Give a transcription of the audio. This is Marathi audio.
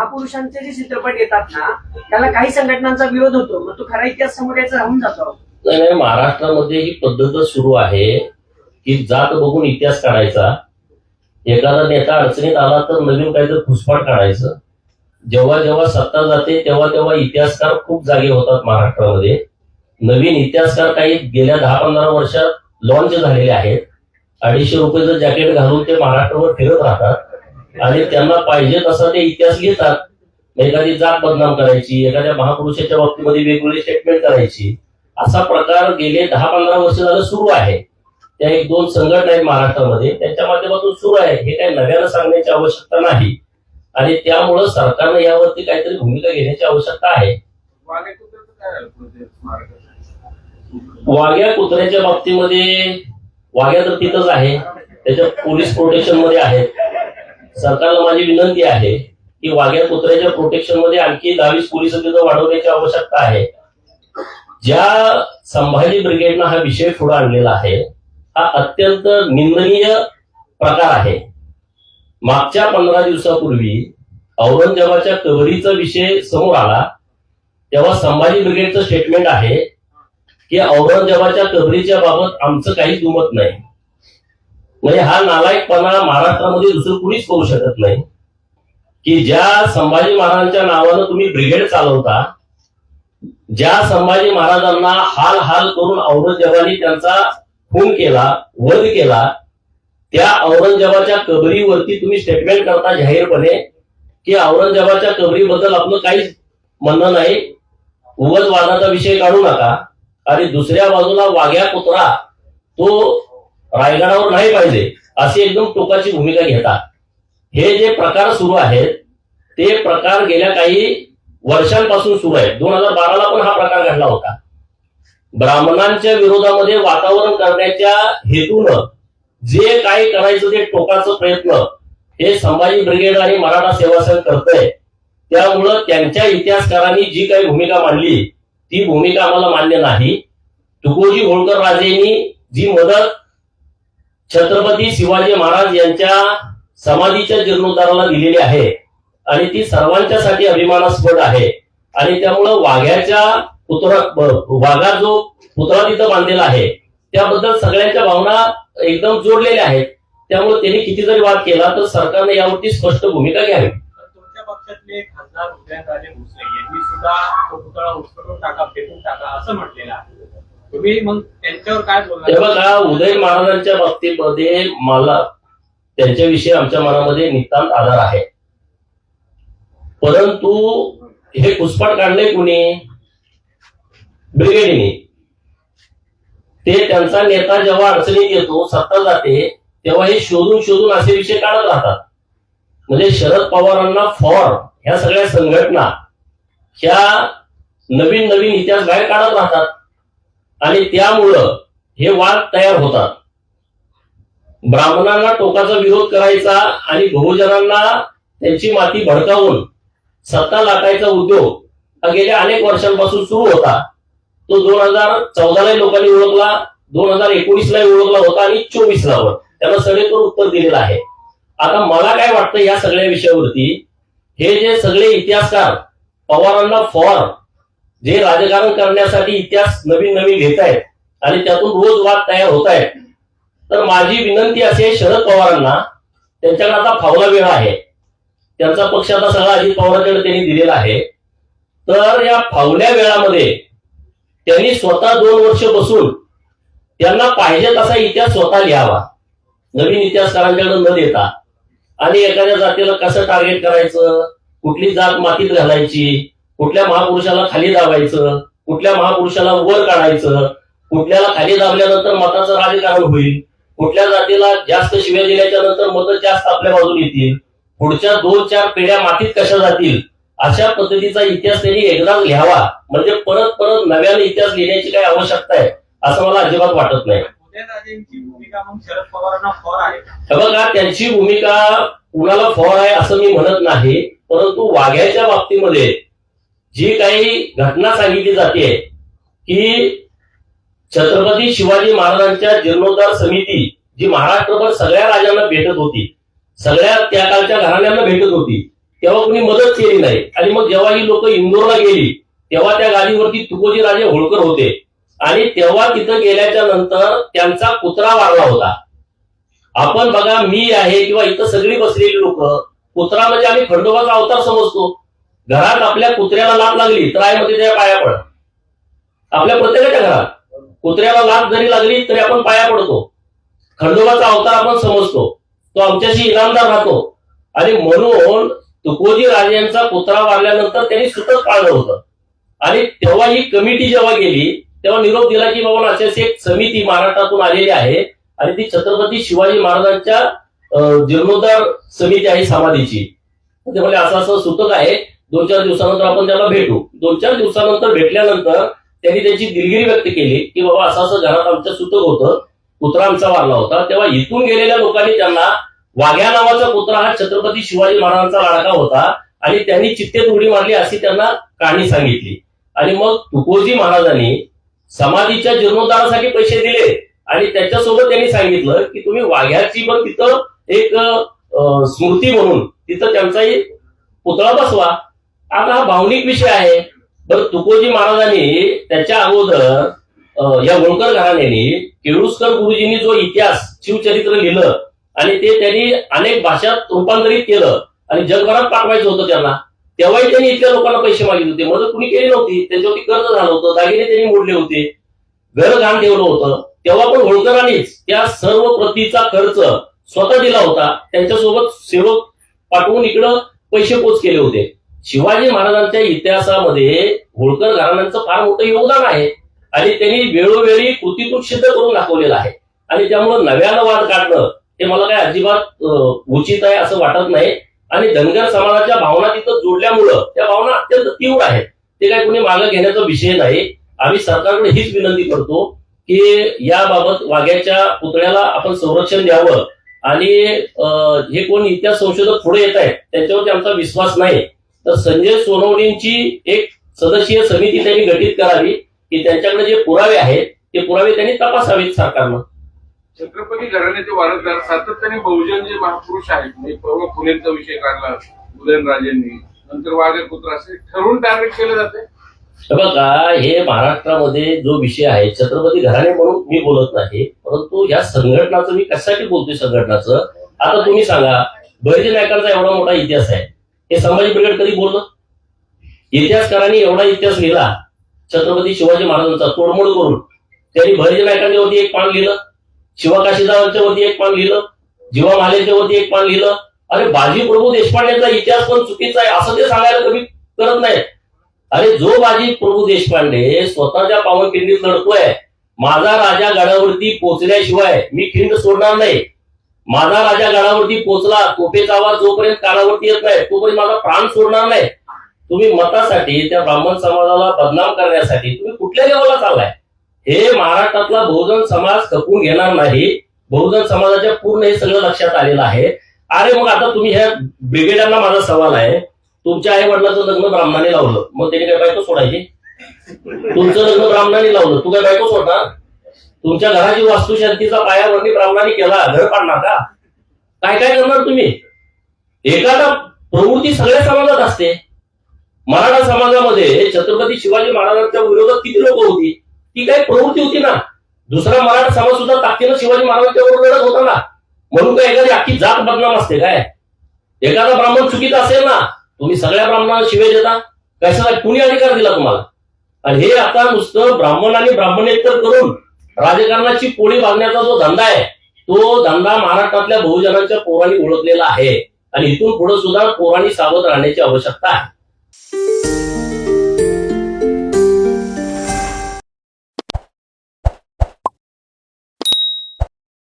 महापुरुषांचे जे चित्रपट येतात ना त्याला काही संघटनांचा विरोध होतो. मग तो खरा इतिहास समोर याचा राहून जातो. नाही नाही महाराष्ट्रामध्ये ही पद्धत सुरू आहे की जात बघून इतिहास काढायचा. एखादा नेता अडचणीत आला तर नवीन काहीतरी घुसपाट काढायचं. जेव्हा जेव्हा सत्ता जाते तेव्हा तेव्हा इतिहासकार खूप जागे होतात महाराष्ट्रामध्ये. नवीन इतिहासकार काही गेल्या दहा पंधरा वर्षात लॉन्च झालेले आहेत. अडीचशे रुपयाचं जॅकेट घालून ते महाराष्ट्रावर फिरत राहतात आणि त्यांना पाहिजे तसा ते इतिहास लिहितात. एखादी जात बदनाम करायची एखाद्या महापुरुषाच्या बाबतीमध्ये वेगवेगळी स्टेटमेंट करायची. असा प्रकार गेले दहा पंधरा वर्ष झालं सुरू आहे. त्या एक दोन संघटना आहेत महाराष्ट्रामध्ये त्यांच्या माध्यमातून सुरू आहे. हे काही नव्यानं सांगण्याची आवश्यकता नाही. आणि त्यामुळं सरकारनं यावरती काहीतरी भूमिका घेण्याची आवश्यकता आहे. वाघ्या कुत्र्याच्या बाबतीमध्ये वाघ्या तर तिथंच आहे. त्याच्या पोलीस प्रोटेक्शनमध्ये आहेत. सरकारला माझी विनंती आहे की वाघ्या कुत्र्याच्या प्रोटेक्शनमध्ये आणखी दहावीस पोलीस तिथं वाढवण्याची आवश्यकता आहे. ज्या संभाजी ब्रिगेडनं हा विषय पुढे आणलेला आहे हा अत्यंत निंदनीय प्रकार आहे. मागच्या पंधरा दिवसापूर्वी औरंगजेबाच्या कबरीचा विषय समोर आला तेव्हा संभाजी ब्रिगेडचं स्टेटमेंट आहे की औरंगजेबाच्या कबरीच्या बाबत आमचं काही दुमत नाही. म्हणजे हा नालायकपणा महाराष्ट्रामध्ये दुसरं कुणीच करू शकत नाही. की ज्या संभाजी महाराजांच्या नावानं तुम्ही ब्रिगेड चालवता ज्या संभाजी महाराजांना हाल हाल करून औरंगजेबाने त्यांचा खून केला वध केला त्या औरंगजेबाच्या कबरीवरती तुम्ही स्टेटमेंट करता जाहीरपणे की औरंगजेबाच्या कबरीबद्दल आपलं काहीच म्हणणं नाही. उगच वादाचा विषय काढू नका. आणि दुसऱ्या बाजूला वाघ्या कुत्रा तो रायगडावर नाही पाहिजे अशी एकदम टोकाची भूमिका घेतात. हे जे प्रकार सुरू आहेत ते प्रकार गेल्या काही वर्षांपासून सुरू आहेत. दोन हजार बाराला पण हा प्रकार घडला होता. ब्राह्मणांच्या विरोधामध्ये वातावरण करण्याच्या हेतूनं जे काही करायचं ते टोकाचं प्रयत्न हे संभाजी ब्रिगेड आणि मराठा सेवा संघ करतंय. त्यामुळं त्यांच्या इतिहासकारांनी जी काही भूमिका मांडली ती भूमिका आम्हाला मान्य नाही. तुकोजी होळकर राजेंनी जी मदत छत्रपती शिवाजी महाराज यांच्या समाधीच्या जीर्णोद्धाराला दिलेली आहे. आणि ती सर्वांच्यासाठी अभिमानास्पद आहे. आणि त्यामुळं वाघ्याच्या पुतळा वाघा जो पुतळा तिथं बांधलेला आहे त्याबद्दल सगळ्यांच्या भावना एकदम जोडलेल्या आहेत. त्यामुळे त्यांनी किती जरी वाद केला तर सरकारने यावरती स्पष्ट भूमिका घ्यावी. तुमच्या पक्षातले खासदार उदयनराजे भोसले यांनी सुद्धा तो पुतळा उचलून टाका फेकून टाका असं म्हटलेलं आहे. तुम्ही मग त्यांच्यावर काय हे बघा उदय महाराजांच्या बाबतीमध्ये मला त्यांच्याविषयी आमच्या मनामध्ये नितांत आधार आहे. परंतु हे पुष्पाट काढले कुणी? ब्रिगेडीने ते त्यांचा नेता जेव्हा अडचणीत येतो सत्ता जाते तेव्हा हे शोधून शोधून असे विषय काढत राहतात. म्हणजे शरद पवारांना फॉर ह्या सगळ्या संघटना ह्या नवीन नवीन इतिहास बाहेर काढत राहतात. आणि त्यामुळं हे वाद तयार होतात. ब्राह्मणांना टोकाचा विरोध करायचा आणि बहुजनांना त्यांची माती भडकावून सत्ता लाटायचा उद्योग हा गेल्या अनेक वर्षांपासून सुरू होता. तो दोन हजार चौदाला लोकांनी ओळखला दोन हजार एकोणीसला ओळखला होता आणि चोवीसला वर त्याला सडेतोड उत्तर दिलेलं आहे. आता मला काय वाटतं या सगळ्या विषयावरती हे जे सगळे इतिहासकार पवारांना फॉर जे राजकारण करण्यासाठी इतिहास नवीन नवीन घेत आहेत आणि त्यातून रोज वाद तयार होत आहेत तर माझी विनंती अशी आहे शरद पवारांना त्यांच्याकडे आता फावला वेळ आहे. त्यांचा पक्ष आता सगळा अजित पवारांकडे त्यांनी दिलेला आहे. तर या फावल्या वेळामध्ये त्यांनी स्वतः दोन वर्ष बसून त्यांना पाहिजे तसा इतिहास स्वतः लिहावा. नवीन इतिहासकारांच्याकडे न देता. आणि एखाद्या जातीला कसं टार्गेट करायचं? कुठली जात मातीत घालायची? कुठल्या महापुरुषाला खाली दाबायचं कुठल्या महापुरुषाला वर काढायचं कुठल्याला खाली दाबल्यानंतर मताचं राजकारण होईल कुठल्या जातीला जास्त शिव्या दिल्याच्या नंतर मतं जास्त आपल्या बाजून येतील पुढच्या दोन चार पिढ्या मातीत कशा जातील अशा पद्धतीचा इतिहास त्यांनी एकदाच लिहावा. म्हणजे परत परत नव्याने इतिहास लिहिण्याची काही आवश्यकता आहे असं मला अजिबात वाटत नाही. उदयनराजेंची भूमिका मग शरद पवारांना फॉर आहे बघा त्यांची भूमिका कुणाला फॉर आहे असं मी म्हणत नाही परंतु वाघ्याच्या बाबतीमध्ये जी काही घटना सांगितली जाते की छत्रपती शिवाजी महाराजांच्या जीर्णोद्धार समिती जी महाराष्ट्रभर सगळ्या राजांना भेटत होती सगळ्या त्या काळच्या घराण्यांना भेटत होती तेव्हा कोणी मदत केली नाही. आणि मग जेव्हा ही लोक इंदोरला गेली तेव्हा त्या गाडीवरती तुकोजी राजे होळकर होते. आणि तेव्हा तिथं गेल्याच्यानंतर त्यांचा कुत्रा वारला होता. आपण बघा मी आहे किंवा इथं सगळी बसलेली लोक कुत्रा म्हणजे आम्ही खंडोबाचा अवतार समजतो. घरात आपल्या कुत्र्याला लाभ लागली तर आईमध्ये त्या पाया पड आपल्या प्रत्येकाच्या घरात. कुत्र्याला लाभ जरी लागली तरी आपण पाया पडतो. खंडोबाचा अवतार आपण समजतो. तो आमच्याशी इनामदार राहतो. आणि म्हणून तुकोजी राजांचा कुत्रा वाढल्यानंतर त्यांनी सुतक पाळलं होतं. आणि तेव्हा ही कमिटी जेव्हा गेली तेव्हा निरोप दिला की बाबा अशी एक समिती महाराष्ट्रातून आलेली आहे. आणि ती छत्रपती शिवाजी महाराजांच्या जीर्णोद्धार समिती आहे समाधीची. ते म्हणजे असं असं सुतक आहे. दोन चार दिवसानंतर आपण त्याला भेटू. दोन चार दिवसानंतर भेटल्यानंतर त्यांनी त्यांची दिलगिरी व्यक्त केली की बाबा असं असं घरात आमचं सुतक होतं. कुत्रा आमचा वारला होता. तेव्हा इथून गेलेल्या लोकांनी त्यांना वाघ्या नावाचा कुत्रा हा छत्रपती शिवाजी महाराजांचा लाडका होता आणि त्यांनी चित्तेत उडी मारली अशी त्यांना कहाणी सांगितली. आणि मग तुकोजी महाराजांनी समाधीच्या जीर्णोद्धारासाठी पैसे दिले आणि त्याच्यासोबत त्यांनी सांगितलं की तुम्ही वाघ्याची पण तिथं एक स्मृती म्हणून तिथं त्यांचाही पुतळा बसवा. आता हा भावनिक विषय आहे. बरं तुकोजी महाराजांनी त्याच्या अगोदर या होळकर घराण्याने केळुसकर गुरुजींनी जो इतिहास शिवचरित्र लिहिलं आणि ते त्यांनी अनेक भाषात रूपांतरित केलं आणि जगभरात पाठवायचं होतं त्यांना तेव्हाही त्यांनी इतक्या लोकांना पैसे मागितले होते. मदत कुणी केली नव्हती? त्यांच्यावरती कर्ज झालं होतं दागिने त्यांनी मोडले होते. घर घाण ठेवलं होतं. तेव्हा पण होळकरांनीच त्या सर्व प्रतीचा खर्च स्वतः दिला होता. त्यांच्यासोबत सेवक पाठवून इकडं पैसे पोच केले होते. शिवाजी महाराजांच्या इतिहासामध्ये होळकर घराण्यांचं फार मोठं योगदान आहे. आणि त्यांनी वेळोवेळी कृतीतून सिद्ध करून दाखवलेलं आहे. आणि त्यामुळे नव्यानं वाद काढणं हे मला काय अजिबात उचित आहे असं वाटत नाही. आणि धनगर समाजाच्या भावना तिथं जोडल्यामुळं त्या भावना अत्यंत तीव्र आहेत. ते काय कोणी मागं घेण्याचा विषय नाही. आम्ही सरकारकडे हीच विनंती करतो की याबाबत वाघ्याच्या पुतळ्याला आपण संरक्षण द्यावं. आणि हे कोण इतिहास संशोधक पुढे येत आहेत त्यांच्यावरती आमचा विश्वास नाही. तर संजय सोनवणेंची एक सदस्यीय समिती त्यांनी गठीत करावी की त्यांच्याकडे जे पुरावे आहेत ते पुरावे त्यांनी तपासावेत सरकारनं. छत्रपती घराण्याचे वारसदार सातत्याने बहुजन जे महापुरुष आहेत म्हणजे परवा पुणेचा विषय काढला उदयनराजेंनी नंतर वाघे पुत्र असे ठरवून टार्गेट केलं जाते. बघा हे महाराष्ट्रामध्ये जो विषय आहे छत्रपती घराणे म्हणून मी बोलत नाही परंतु या संघटनाचं मी कशासाठी बोलतोय संघटनाचं आता तुम्ही सांगा बहिर्जी नायकांचा एवढा मोठा इतिहास आहे. हे संभाजी ब्रिगेड कधी बोललं? इतिहासकारांनी एवढा इतिहास लिहिला छत्रपती शिवाजी महाराजांचा तोडमोड करून त्यांनी भैरजी नायकांच्या वरती एक पान लिहिलं शिवाकाशीदावांच्या वरती एक पान लिहिलं जीवा मालेच्या वरती एक पान लिहिलं. अरे बाजी प्रभू देशपांडेचा इतिहास पण चुकीचा आहे असं ते सांगायला कमी करत नाही. अरे जो बाजी प्रभू देशपांडे स्वतःच्या पावनखिंडीत लढतोय माझा राजा गडावरती पोचल्याशिवाय मी खिंड सोडणार नाही. माझा राजा गडावरती पोचला तोफेचा आवाज जोपर्यंत कानावरती येत नाही तोपर्यंत माझा प्राण सोडणार नाही. तुम्ही मतासाठी त्या ब्राह्मण समाजाला बदनाम करण्यासाठी तुम्ही कुठल्या लेवलला चाललाय? हे महाराष्ट्रातला बहुजन समाज खपून घेणार नाही. बहुजन समाजाच्या पूर्ण हे सगळं लक्षात आलेलं आहे. अरे मग आता तुम्ही ह्या ब्रिगेडांना माझा सवाल आहे. तुमच्या आई वडिलाचं लग्न ब्राह्मणाने लावलं. मग त्याने काय बायको सोडायची? तुमचं लग्न ब्राह्मणाने लावलं. तू काय बायको सोडणार? तुमच्या घराची वास्तुशांतीचा पायावरणी ब्राह्मणाने केला घर पाडणार का? काय काय करणार तुम्ही? एखादा प्रवृत्ती सगळ्या समाजात असते. मराठा समाजामध्ये छत्रपती शिवाजी महाराजांच्या विरोधात किती लोक होती? ती काही प्रवृत्ती होती ना. दुसरा मराठा समाज सुद्धा ताकदीनं शिवाजी महाराजांच्या विरोधात लढत होता ना. म्हणून काय एखादी अख्खी जात बदनाम असते काय? एखादा ब्राह्मण चुकीचा असेल ना तुम्ही सगळ्या ब्राह्मणांना शिवे देता. कशाला कुणी अधिकार दिला तुम्हाला? आणि हे आता नुसतं ब्राह्मण आणि ब्राह्मणेतर करून राजकारणाची पोळी बांधण्याचा जो धंदा आहे तो धंदा महाराष्ट्रातल्या बहुजनांच्या पोरांनी ओळखलेला आहे. आणि इथून पुढे सुद्धा पोरांनी सावध राहण्याची आवश्यकता आहे.